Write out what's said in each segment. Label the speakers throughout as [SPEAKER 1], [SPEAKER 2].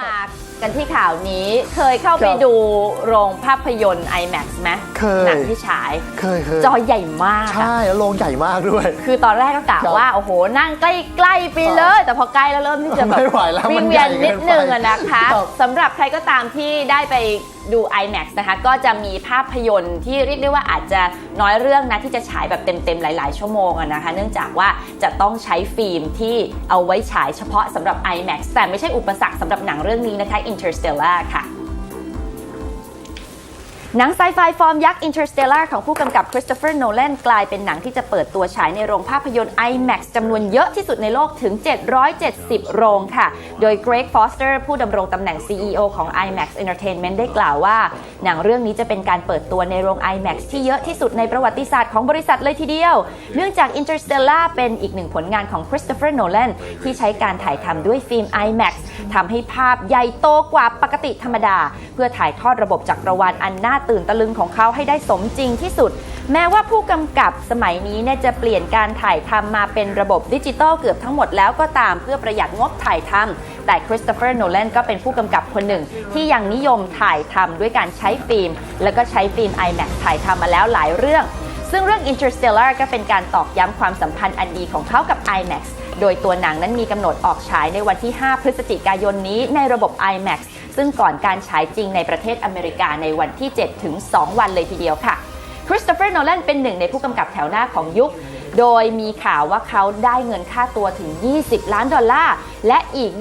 [SPEAKER 1] มากันที่ข่าวนี้เคยเข้าไป
[SPEAKER 2] ครับ
[SPEAKER 1] ดูโรงภาพยนตร์ IMAX ไหม
[SPEAKER 2] เคย
[SPEAKER 1] หนังที่ฉาย
[SPEAKER 2] เคยเคย
[SPEAKER 1] จอใหญ่มากอะ
[SPEAKER 2] ใช่แล้วโรงใหญ่มากด้วย
[SPEAKER 1] คือตอนแรกก็กะ
[SPEAKER 2] ครับ
[SPEAKER 1] ว่า โอ้โห นั่งใกล้ๆไปเลย แต่พอใกล้แล้วเริ่มที่จะแบบ
[SPEAKER 2] ไม่ไหวแล้ว
[SPEAKER 1] วิ่
[SPEAKER 2] มั
[SPEAKER 1] ง
[SPEAKER 2] น
[SPEAKER 1] เวียน
[SPEAKER 2] ใหญ่
[SPEAKER 1] นิดนึง
[SPEAKER 2] เกินไป
[SPEAKER 1] อะนะคะ
[SPEAKER 2] ครับ
[SPEAKER 1] สำหรับใครก็ตามที่ได้ไปดู IMAX นะคะ ก็จะมีภาพยนตร์ที่เรียกได้ว่าอาจจะน้อยเรื่องนะที่จะฉายแบบเต็มๆหลาย ๆ ชั่วโมงนะคะ เนื่องจากว่าจะต้องใช้ฟิล์มที่เอาไว้ฉายเฉพาะสำหรับ IMAX แต่ไม่ใช่อุปสรรคสำหรับหนังเรื่องนี้นะคะ Interstellar ค่ะ หนังไซไฟฟอร์มยักษ์ Interstellar ของผู้กำกับคริสโตเฟอร์โนแลนกลายเป็นหนังที่จะเปิดตัวฉายในโรงภาพยนตร์ IMAX จำนวนเยอะที่สุดในโลกถึง 770 โรงค่ะ โดย Greg Foster ผู้ดำรงตำแหน่ง CEO ของ IMAX Entertainment ได้กล่าวว่า หนังเรื่องนี้จะเป็นการเปิดตัวในโรง IMAX ที่เยอะที่สุดในประวัติศาสตร์ของบริษัทเลยทีเดียว เนื่องจาก Interstellar เป็นอีกหนึ่งผลงานของ Christopher Nolan ที่ใช้การถ่ายทำด้วยฟิล์ม IMAX ทำให้ภาพใหญ่โตกว่าปกติธรรมดาเพื่อถ่ายทอดระบบจักรวาลอันน่าตื่นตะลึงของเขาให้ได้สมจริงที่สุด แม้ว่าผู้กำกับสมัยนี้เนี่ยจะเปลี่ยนการถ่ายทำมาเป็นระบบดิจิตอลเกือบทั้งหมดแล้วก็ตามเพื่อประหยัดงบถ่ายทำแต่คริสโตเฟอร์โนแลนก็เป็นผู้กำกับคนหนึ่ง ที่ยังนิยมถ่ายทำด้วยการใช้ฟิล์ม แล้วก็ใช้ฟิล์ม IMAX ถ่ายทำมาแล้วหลายเรื่อง ซึ่งเรื่อง Interstellar ก็เป็นการตอกย้ำความสัมพันธ์อันดีของเขากับ IMAX โดยตัวหนังนั้นมีกำหนดออกฉายในวันที่ 5 พฤศจิกายนนี้ในระบบ IMAX ซึ่งก่อนการฉายจริงในประเทศอเมริกาในวันที่ 7 ถึง 2 วันเลยทีเดียวค่ะคริสโตเฟอร์โนแลนเป็นหนึ่งในผู้กำกับแถวหน้าของยุค โดยมีข่าวว่าเขาได้เงินค่าตัวถึง 20 ล้านดอลลาร์ และอีก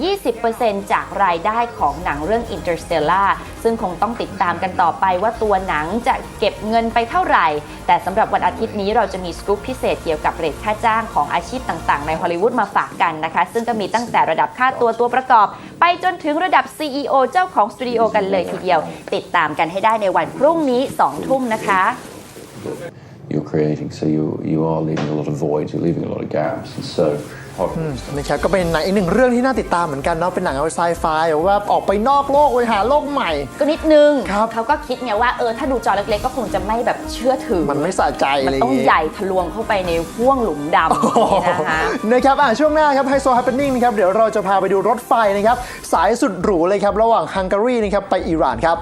[SPEAKER 1] 20%จากรายได้ของหนังเรื่อง Interstellar ซึ่งคงต้องติดตามกันต่อไปว่าตัวหนังจะเก็บเงินไปเท่าไหร่ แต่สำหรับวันอาทิตย์นี้เราจะมีสกู๊ปพิเศษเกี่ยวกับเรทค่าจ้างของอาชีพต่างๆ ในฮอลลีวูดมาฝากกันนะคะ ซึ่งก็มีตั้งแต่ระดับค่าตัวตัวประกอบ ไปจนถึงระดับ CEO เจ้าของสตูดิโอกันเลยทีเดียว ติดตามกันให้ได้ในวันพรุ่งนี้ 2 ทุ่มนะคะ
[SPEAKER 3] you're creating. So you you are leaving a lot of voids, you're leaving a lot of gaps. And so horror
[SPEAKER 2] นะครับก็เป็นหนังอีกหนึ่งเรื่องที่น่าติดตามเหมือนกันเนาะเป็นหนังเอาไซไฟแบบว่าออกไปนอกโลกไปหาโลกใหม่
[SPEAKER 1] ก็นิดนึง
[SPEAKER 2] ครับ
[SPEAKER 1] เขาก็คิดไงว่าเออถ้าดูจอเล็กๆ ก็คงจะไม่แบบเชื่อถือ
[SPEAKER 2] มันไม่สะใจ
[SPEAKER 1] มั
[SPEAKER 2] อะไร
[SPEAKER 1] น
[SPEAKER 2] อย่าง
[SPEAKER 1] ต้อง
[SPEAKER 2] งี้
[SPEAKER 1] ใหญ่ทะลวงเข้าไปในห้วงหลุมดำนี่นะคะ
[SPEAKER 2] นะครับอะช่วงหน้าครับไฮโซ happening นะครับเดี๋ยวเราจะพาไปดูรถไฟนะครับสายสุดหรูเลยครับระหว่างฮังการีนะครับไปอิหร่านครับ